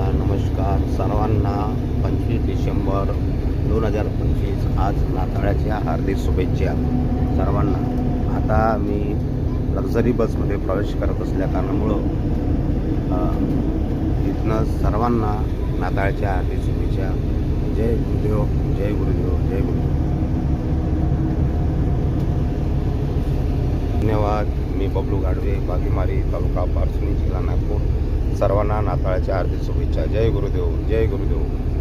नमस्कार सर्वांना पंचवीस डिसेंबर दोन हजार पंचवीस आज नाताळाच्या हार्दिक शुभेच्छा. सर्वांना. आता मी लक्झरी बसमध्ये प्रवेश करत असल्या कारणामुळं इथनं सर्वांना नाताळच्या हार्दिक शुभेच्छा. जय गुरुदेव जय गुरुदेव जय गुरुदेव. धन्यवाद. मी बबलू गाडवे बागीमारी तालुका पारसणी जिल्हा नागपूर. सर्वांना नाताळाच्या हार्दिक शुभेच्छा. जय गुरुदेव जय गुरुदेव.